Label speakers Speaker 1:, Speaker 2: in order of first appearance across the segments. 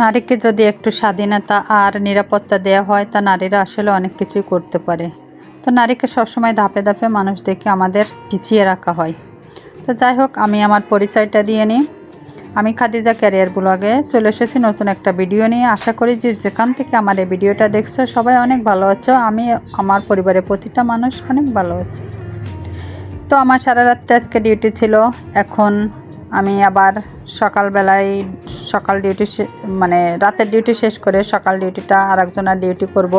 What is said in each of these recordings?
Speaker 1: নারীকে যদি একটু স্বাধীনতা আর নিরাপত্তা দেওয়া হয়, তা নারীরা আসলে অনেক কিছুই করতে পারে। তো নারীকে সবসময় ধাপে ধাপে মানুষ দেখে আমাদের পিছিয়ে রাখা হয়। তো যাই হোক, আমি আমার পরিচয়টা দিয়ে নিই। আমি খাদিজা ক্যারিয়ার ব্লগে চলে এসেছি নতুন একটা ভিডিও নিয়ে। আশা করি যে যেখান থেকে আমার এই ভিডিওটা দেখছ, সবাই অনেক ভালো আছো। আমি, আমার পরিবারের প্রতিটা মানুষ অনেক ভালো আছে। তো আমার সারা রাতটা আজকে ডিউটি ছিল। এখন আমি আবার সকালবেলায় সকাল ডিউটি মানে রাতের ডিউটি শেষ করে সকাল ডিউটিটা আর একজনের ডিউটি করব।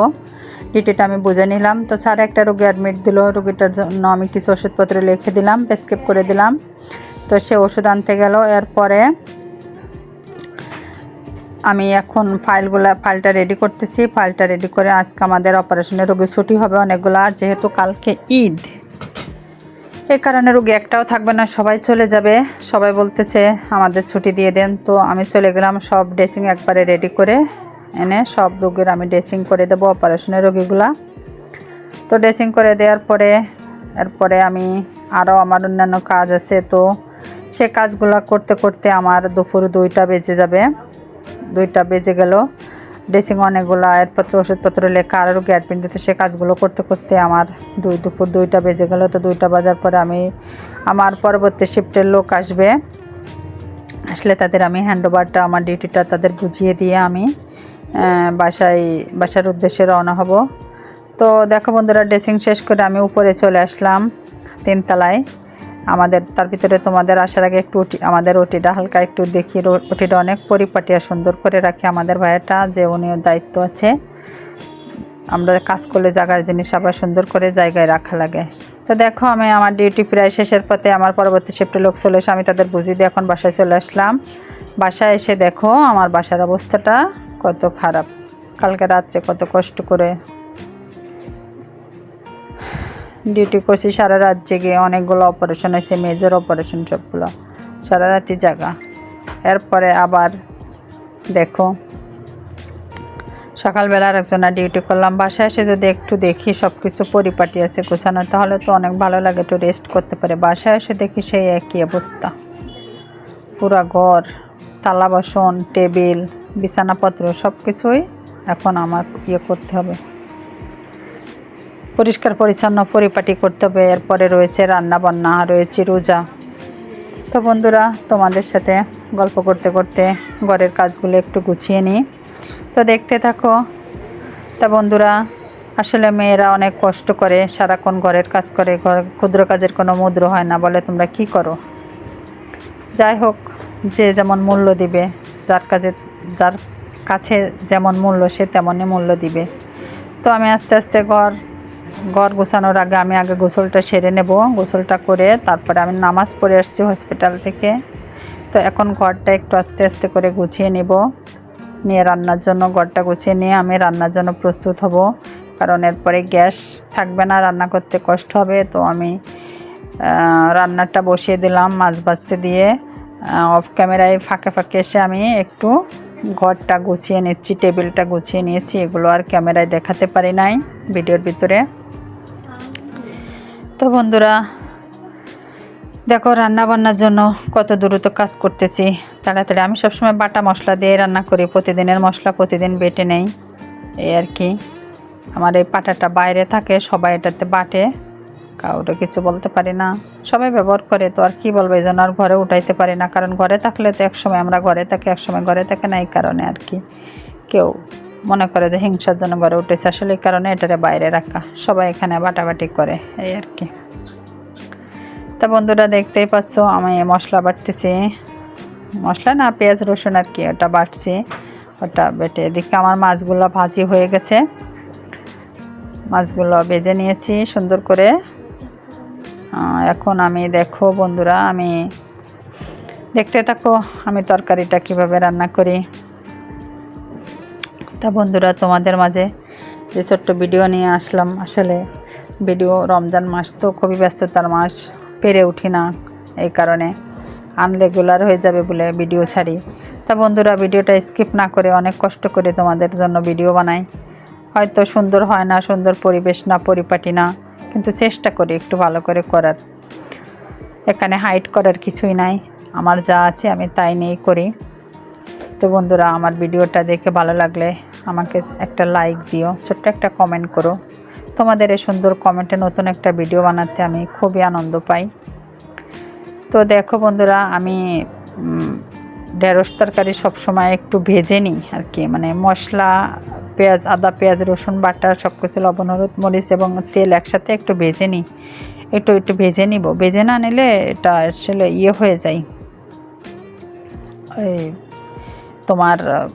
Speaker 1: ডিউটিটা আমি বুঝে নিলাম। তো স্যার একটা রোগী অ্যাডমিট দিল। রোগীটার জন্য আমি কিছু ওষুধপত্র লিখে দিলাম প্রেসক্রিপ করে দিলাম। তো সে ওষুধ আনতে গেল। এরপরে আমি এখন ফাইলগুলা, ফাইলটা রেডি করতেছি। ফাইলটা রেডি করে আজকে আমাদের অপারেশনের রোগী ছুটি হবে অনেকগুলা। যেহেতু কালকে ঈদ এই কারণে রোগী একটাও থাকবে না, সবাই চলে যাবে। সবাই বলতেছে, আমাদের ছুটি দিয়ে দেন। তো আমি চলে গেলাম, সব ড্রেসিং একবারে রেডি করে এনে সব রোগীর আমি ড্রেসিং করে দেবো অপারেশনের রোগীগুলা। তো ড্রেসিং করে দেওয়ার পরে, এরপরে আমি আরও আমার অন্যান্য কাজ আছে, তো সে কাজগুলো করতে করতে আমার দুপুর দুইটা বেজে যাবে। দুইটা বেজে গেল। ড্রেসিং অনেকগুলো আয়াতপত্র ওষুধপত্র লেখা, আর রোগী অ্যাডমিট দিতে সে কাজগুলো করতে করতে আমার দুই দুপুর দুইটা বেজে গেল। তো দুইটা বাজার পরে আমি, আমার পরবর্তী শিফটের লোক আসবে। আসলে তাদের আমি হ্যান্ডওভারটা আমার ডিউটিটা তাদের বুঝিয়ে দিয়ে আমি বাসায়, বাসার উদ্দেশ্যে রওনা হব। তো দেখো বন্ধুরা ড্রেসিং শেষ করে আমি উপরে চলে আসলাম তিনতলায়। আমাদের, তার ভিতরে তোমাদের আসার আগে একটু আমাদের ওটিটা হালকা একটু দেখি। ওটিটা অনেক পরিপাটি আর সুন্দর করে রাখি আমাদের ভাইয়াটা, যে উনি দায়িত্ব আছে। আমরা কাজ করলে জায়গার জিনিস আবার সুন্দর করে জায়গায় রাখা লাগে। তো দেখো, আমি আমার ডিউটি প্রায় শেষের পথে, আমার পরবর্তী শিফটে লোক চলে এসে আমি তাদের বুঝিয়ে দিয়ে এখন বাসায় চলে আসলাম। বাসায় এসে দেখো, আমার বাসার অবস্থাটা কত খারাপ। কালকে রাত্রে কত কষ্ট করে ডিউটি করছি সারা রাত জেগে। অনেকগুলো অপারেশন হয়েছে মেজর অপারেশন সবগুলো। সারা রাতি জায়গা এরপরে আবার দেখো, সকালবেলা আর একজনের ডিউটি করলাম। বাসায় এসে যদি একটু দেখি সব কিছু পরিপাটি আছে গোছানো, তাহলে তো অনেক ভালো লাগে একটু রেস্ট করতে পারে। বাসায় এসে দেখি সেই একই অবস্থা। পুরা ঘর থালা বাসন, টেবিল, বিছানাপত্র সব কিছুই এখন আমার ইয়ে করতে হবে। পরিষ্কার, পরিচ্ছন্ন, পরিপাটি করতে হবে। এরপরে রয়েছে রান্না বান্না রয়েছে রোজা। তো বন্ধুরা, তোমাদের সাথে গল্প করতে করতে ঘরের কাজগুলো একটু গুছিয়ে নিই। তো দেখতে থাকো। তা বন্ধুরা, আসলে মেয়েরা অনেক কষ্ট করে, সারাক্ষণ ঘরের কাজ করে। ঘর, ক্ষুদ্র কাজের কোনো মুদ্র হয় না। বলে, তোমরা কি করো? যাই হোক, যে যেমন মূল্য দিবে, যার কাজে, যার কাছে যেমন মূল্য, সে তেমনই মূল্য দিবে। তো আমি আস্তে আস্তে ঘর ঘর গোছানোর আগে আমি আগে গোসলটা সেরে নেব। গোসলটা করে তারপরে আমি নামাজ পড়ে আসছি হসপিটাল থেকে। তো এখন ঘরটা একটু আস্তে আস্তে করে গুছিয়ে নেব। নিয়ে রান্নার জন্য ঘরটা গুছিয়ে নিয়ে আমি রান্নার জন্য প্রস্তুত হব। কারণ এরপরে গ্যাস থাকবে না, রান্না করতে কষ্ট হবে। তো আমি রান্নাটা বসিয়ে দিলাম মাছ ভাজতে দিয়ে। অফ ক্যামেরায় ফাঁকে ফাঁকে এসে আমি একটু ঘরটা গুছিয়ে নিচ্ছি, টেবিলটা গুছিয়ে নিয়েছি, এগুলো আর ক্যামেরায় দেখাতে পারি নাই ভিডিওর ভিতরে। তো বন্ধুরা, দেখো রান্না বান্নার জন্য কত দ্রুত কাজ করতেছি। তাড়াতাড়ি, আমি সবসময় বাটা মশলা দিয়ে রান্না করি, প্রতিদিনের মশলা প্রতিদিন বেটে নেই। এই আর কি। আমার এই পাটাটা বাইরে থাকে, সবাই এটাতে বাটে। কাউরে কিছু বলতে পারি না। সবাই ব্যবহার করে তো আর কি বলব, এই জন্য আর ঘরে উঠাইতে পারি না। কারণ ঘরে থাকলে তো একসময় আমরা ঘরে থাকি, একসময় ঘরে থাকে না এই কারণে আর কি। কেউ মনে করে যে হিংসার জন্য ঘরে উঠেছে। আসলে এই কারণে এটারে বাইরে রাখা। সবাই এখানে বাটাবাটি করে, এই আর কি। তা বন্ধুরা দেখতেই পাচ্ছ, আমি মশলা বাটতেছি। মশলা না, পেঁয়াজ, রসুন আর কি, ওটা বাটছি। ওটা বেটে এদিকে আমার মাছগুলো ভাজি হয়ে গেছে। মাছগুলো বেজে নিয়েছি সুন্দর করে। এখন আমি দেখো বন্ধুরা, আমি দেখতে থাকো, আমি তরকারিটা কীভাবে রান্না করি। তা বন্ধুরা, তোমাদের মাঝে যে ছোট্ট ভিডিও নিয়ে আসলাম, আসলে ভিডিও রমজান মাস তো খুবই ব্যস্ততার মাস, পেরে উঠি না এই কারণে। আনরেগুলার হয়ে যাবে বলে ভিডিও ছাড়ি। তা বন্ধুরা, ভিডিওটা স্কিপ না করে অনেক কষ্ট করে তোমাদের জন্য ভিডিও বানাই। হয়তো সুন্দর হয় না, সুন্দর পরিবেশ না, পরিপাটি না। কিন্তু চেষ্টা করি একটু ভালো করে করার। এখানে হাইট করার কিছুই নাই। আমার যা আছে আমি তাই নিয়েই করি। তো বন্ধুরা, আমার ভিডিওটা দেখে ভালো লাগলে আমাকে একটা লাইক দিও, ছোট্ট একটা কমেন্ট করো। তোমাদের এই সুন্দর কমেন্টে নতুন একটা ভিডিও বানাতে আমি খুবই আনন্দ পাই। তো দেখো বন্ধুরা, আমি ঢেঁড়স তরকারি সবসময় একটু ভেজে নিই আর কি। মানে মশলা পেঁয়াজ, আদা, পেঁয়াজ, রসুন, বাটা সব কিছু লবণ, হলুদ, মরিচ এবং তেল একসাথে একটু ভেজে নিই। একটু একটু ভেজে নিব। ভেজে না নিলে এটা আসলে ইয়ে হয়ে যায়। তোমার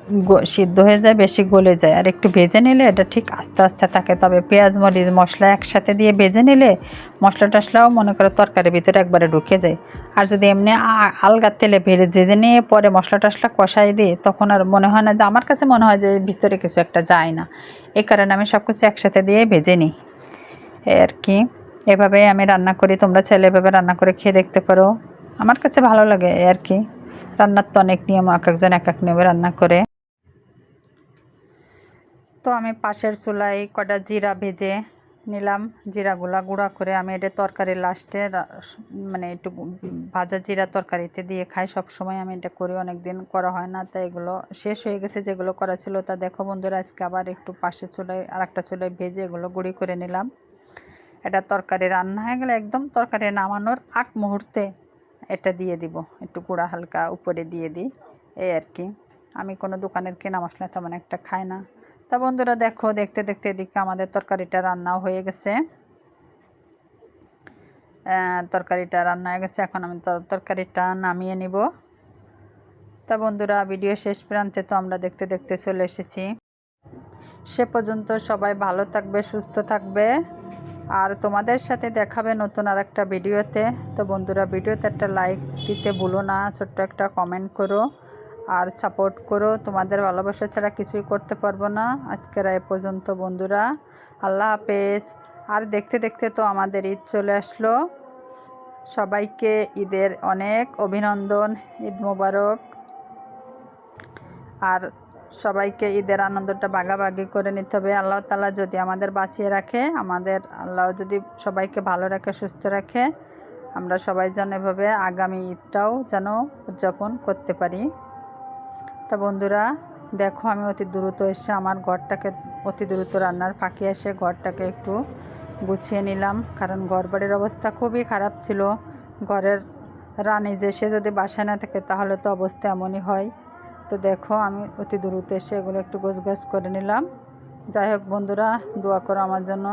Speaker 1: সিদ্ধ হয়ে যায়, বেশি গলে যায়। আর একটু ভেজে নিলে এটা ঠিক আস্তে আস্তে থাকে। তবে পেঁয়াজ, মরিচ, মশলা একসাথে দিয়ে ভেজে নিলে মশলা টশলাও মনে করো তরকারির ভিতরে একবারে ঢুকে যায়। আর যদি এমনি আ- আলগা তেলে ভেজে ভেজে নিয়ে পরে মশলা টশলা কষাই দিই, তখন আর মনে হয় না যে, আমার কাছে মনে হয় যে ভিতরে কিছু একটা যায় না। এই কারণে আমি সব কিছু একসাথে দিয়ে ভেজে নিই। আর কি। এভাবে আমি রান্না করি। তোমরা চাইলে এভাবে রান্না করে খেয়ে দেখতে পারো। আমার কাছে ভালো লাগে আর কি। রান্নার তো অনেক নিয়ম, এক একজন এক এক নিয়মে রান্না করে। তো আমি পাশের চুলায় কটা জিরা ভেজে নিলাম, জিরাগুলা গুঁড়া করে আমি এটা তরকারি লাস্টে মানে একটু ভাজা জিরা তরকারিতে দিয়ে খাই। সব সময় আমি এটা করি অনেক দিন করা হয় না, তাই এগুলো শেষ হয়ে গেছে, যেগুলো করা ছিল তা দেখো বন্ধুরা, আজকে আবার একটু পাশের চুলায় আর একটা চুলায় ভেজে এগুলো গুঁড়ি করে নিলাম। এটা তরকারি রান্না হয়ে গেলে একদম তরকারি নামানোর আগ মুহূর্তে এটা দিয়ে দিব। একটু গুঁড়া হালকা উপরে দিয়ে দিই, এই আর কি। আমি কোনো দোকানের কেনা মশলা তেমন একটা খাই না। তা বন্ধুরা দেখো, দেখতে দেখতে এদিকে আমাদের তরকারিটা রান্নাও হয়ে গেছে। তরকারিটা রান্না হয়ে গেছে। এখন আমি তর- তরকারিটা নামিয়ে নিব। তা বন্ধুরা, ভিডিও শেষ প্রান্তে তো আমরা দেখতে দেখতে চলে এসেছি। সে পর্যন্ত সবাই ভালো থাকবে, সুস্থ থাকবে। আর তোমাদের সাথে দেখাবে নতুন আর একটা ভিডিওতে। তো বন্ধুরা, ভিডিওতে একটা লাইক দিতে ভুলো না, ছোট্ট একটা কমেন্ট করো আর সাপোর্ট করো। তোমাদের ভালোবাসা ছাড়া কিছুই করতে পারব না। আজকের এ পর্যন্ত বন্ধুরা, আল্লাহ হাফেজ। আর দেখতে দেখতে তো আমাদের ঈদ চলে আসলো। সবাইকে ঈদের অনেক অভিনন্দন, ঈদ মোবারক। আর সবাইকে ঈদের আনন্দটা ভাগাভাগি করে নিতে হবে। আল্লাহ তালা যদি আমাদের বাঁচিয়ে রাখে, আমাদের আল্লাহ যদি সবাইকে ভালো রাখে, সুস্থ রাখে, আমরা সবাই যেন এভাবে আগামী ঈদটাও যেন উদযাপন করতে পারি। তা বন্ধুরা, দেখো আমি অতি দ্রুত এসে আমার ঘরটাকে, অতি দ্রুত রান্নার ফাঁকি এসে ঘরটাকে একটু গুছিয়ে নিলাম। কারণ ঘর বাড়ির অবস্থা খুবই খারাপ ছিল। ঘরের রানী যে, সে যদি বাসায় না থাকে, তাহলে তো অবস্থা এমনই হয়। তো দেখো আমি অতি দ্রুত এসে এগুলো একটু গোছ গাছ করে নিলাম। যাই হোক বন্ধুরা, দোয়া করো আমার জন্য।